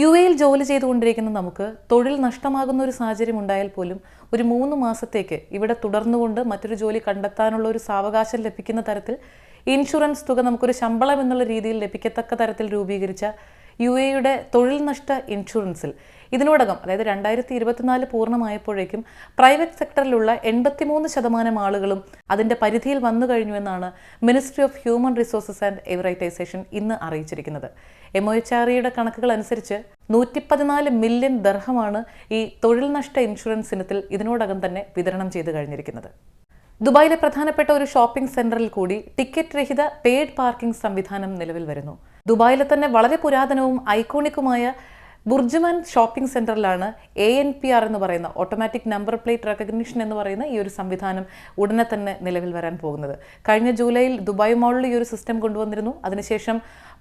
U എയിൽ ജോലി ചെയ്തുകൊണ്ടിരിക്കുന്ന നമുക്ക് തൊഴിൽ നഷ്ടമാകുന്ന ഒരു സാഹചര്യം ഉണ്ടായാൽ പോലും ഒരു മൂന്ന് മാസത്തേക്ക് ഇവിടെ തുടർന്നുകൊണ്ട് മറ്റൊരു ജോലി കണ്ടെത്താനുള്ള ഒരു സാവകാശം ലഭിക്കുന്ന തരത്തിൽ ഇൻഷുറൻസ് തുക നമുക്കൊരു ശമ്പളം എന്നുള്ള രീതിയിൽ ലഭിക്കത്തക്ക തരത്തിൽ രൂപീകരിച്ച യു എയുടെ തൊഴിൽ നഷ്ട ഇൻഷുറൻസിൽ. ഇതിനോടകം അതായത് രണ്ടായിരത്തി ഇരുപത്തിനാല് പൂർണമായപ്പോഴേക്കും പ്രൈവറ്റ് സെക്ടറിലുള്ള എൺപത്തിമൂന്ന് ശതമാനം ആളുകളും അതിന്റെ പരിധിയിൽ വന്നു കഴിഞ്ഞുവെന്നാണ് ministry of human resources and emiratisation ഇന്ന് അറിയിച്ചിരിക്കുന്നത്. എം ഒ എച്ച് ആർ ഇയുടെ കണക്കുകൾ അനുസരിച്ച് നൂറ്റി പതിനാല് മില്യൺ ദർഹമാണ് ഈ തൊഴിൽ നഷ്ട ഇൻഷുറൻസ് ഇനത്തിൽ ഇതിനോടകം തന്നെ വിതരണം ചെയ്തു കഴിഞ്ഞിരിക്കുന്നത്. ദുബായിലെ പ്രധാനപ്പെട്ട ഒരു ഷോപ്പിംഗ് സെന്ററിൽ കൂടി ടിക്കറ്റ് രഹിത പെയ്ഡ് പാർക്കിംഗ് സംവിധാനം നിലവിൽ വരുന്നു. ദുബായിലെ തന്നെ വളരെ പുരാതനവും ഐക്കോണിക്കുമായ ബുർജ്മാൻ ഷോപ്പിംഗ് സെന്ററിലാണ് എ എൻ പി ആർ എന്ന് പറയുന്ന ഓട്ടോമാറ്റിക് നമ്പർ പ്ലേറ്റ് റെക്കഗ്നിഷൻ എന്ന് പറയുന്ന ഈ ഒരു സംവിധാനം ഉടനെ തന്നെ നിലവിൽ വരാൻ പോകുന്നത്. കഴിഞ്ഞ ജൂലൈയിൽ ദുബായ് മോളിൽ ഈ ഒരു സിസ്റ്റം കൊണ്ടുവന്നിരുന്നു. അതിനുശേഷം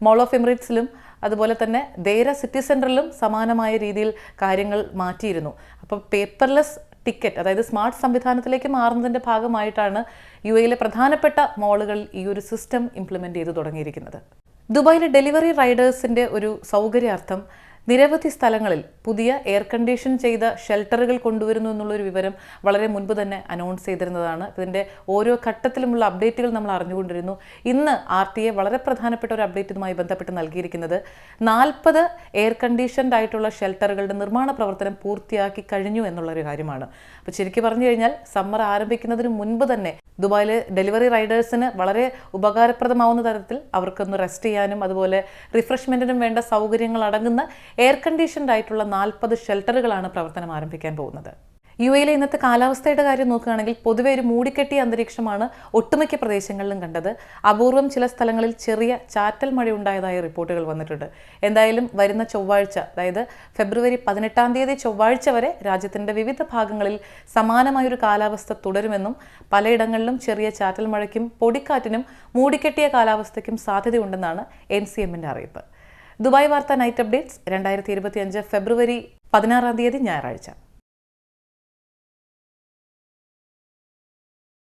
മോൾ ഓഫ് എമിറേറ്റ്സിലും അതുപോലെ തന്നെ ദേര സിറ്റി സെന്ററിലും സമാനമായ രീതിയിൽ കാര്യങ്ങൾ മാറ്റിയിരുന്നു. അപ്പോൾ പേപ്പർലെസ് ടിക്കറ്റ് അതായത് സ്മാർട്ട് സംവിധാനത്തിലേക്ക് മാറുന്നതിന്റെ ഭാഗമായിട്ടാണ് യു എയിലെ പ്രധാനപ്പെട്ട മോളുകൾ ഈ ഒരു സിസ്റ്റം ഇംപ്ലിമെന്റ് ചെയ്തു തുടങ്ങിയിരിക്കുന്നത്. ദുബായിലെ ഡെലിവറി റൈഡേഴ്സിന്റെ ഒരു സൗകര്യാർത്ഥം നിരവധി സ്ഥലങ്ങളിൽ പുതിയ എയർ കണ്ടീഷൻ ചെയ്ത ഷെൽട്ടറുകൾ കൊണ്ടുവരുന്നു എന്നുള്ളൊരു വിവരം വളരെ മുൻപ് തന്നെ അനൗൺസ് ചെയ്തിരുന്നതാണ്. ഇതിന്റെ ഓരോ ഘട്ടത്തിലുമുള്ള അപ്ഡേറ്റുകൾ നമ്മൾ അറിഞ്ഞുകൊണ്ടിരുന്നു. ഇന്ന് ആർ ടി എ വളരെ പ്രധാനപ്പെട്ട ഒരു അപ്ഡേറ്റുമായി ബന്ധപ്പെട്ട് നൽകിയിരിക്കുന്നത്. നാൽപ്പത് എയർ കണ്ടീഷൻഡ് ആയിട്ടുള്ള ഷെൽട്ടറുകളുടെ നിർമ്മാണ പ്രവർത്തനം പൂർത്തിയാക്കി കഴിഞ്ഞു എന്നുള്ളൊരു കാര്യമാണ്. അപ്പോൾ ശരിക്കും പറഞ്ഞു കഴിഞ്ഞാൽ സമ്മർ ആരംഭിക്കുന്നതിന് മുൻപ് തന്നെ ദുബായിലെ ഡെലിവറി റൈഡേഴ്സിന് വളരെ ഉപകാരപ്രദമാവുന്ന തരത്തിൽ അവർക്കൊന്ന് റെസ്റ്റ് ചെയ്യാനും അതുപോലെ റിഫ്രഷ്മെന്റിനും വേണ്ട സൗകര്യങ്ങൾ അടങ്ങുന്ന എയർ കണ്ടീഷൻഡ് ആയിട്ടുള്ള നാൽപ്പത് ഷെൽട്ടറുകളാണ് പ്രവർത്തനം ആരംഭിക്കാൻ പോകുന്നത്. യു എയിലെ ഇന്നത്തെ കാലാവസ്ഥയുടെ കാര്യം നോക്കുകയാണെങ്കിൽ പൊതുവെ ഒരു മൂടിക്കെട്ടിയ അന്തരീക്ഷമാണ് ഒട്ടുമിക്ക പ്രദേശങ്ങളിലും കണ്ടത്. അപൂർവം ചില സ്ഥലങ്ങളിൽ ചെറിയ ചാറ്റൽ മഴ ഉണ്ടായതായ റിപ്പോർട്ടുകൾ വന്നിട്ടുണ്ട്. എന്തായാലും വരുന്ന ചൊവ്വാഴ്ച അതായത് ഫെബ്രുവരി പതിനെട്ടാം തീയതി ചൊവ്വാഴ്ച വരെ രാജ്യത്തിന്റെ വിവിധ ഭാഗങ്ങളിൽ സമാനമായൊരു കാലാവസ്ഥ തുടരുമെന്നും പലയിടങ്ങളിലും ചെറിയ ചാറ്റൽ മഴയ്ക്കും പൊടിക്കാറ്റിനും മൂടിക്കെട്ടിയ കാലാവസ്ഥയ്ക്കും സാധ്യതയുണ്ടെന്നാണ് എൻ സി എമ്മിന്റെ അറിയിപ്പ്. ദുബായ് വാർത്ത നൈറ്റ് അപ്ഡേറ്റ്സ് രണ്ടായിരത്തി ഇരുപത്തിയഞ്ച് ഫെബ്രുവരി പതിനാറാം തീയതി ഞായറാഴ്ച.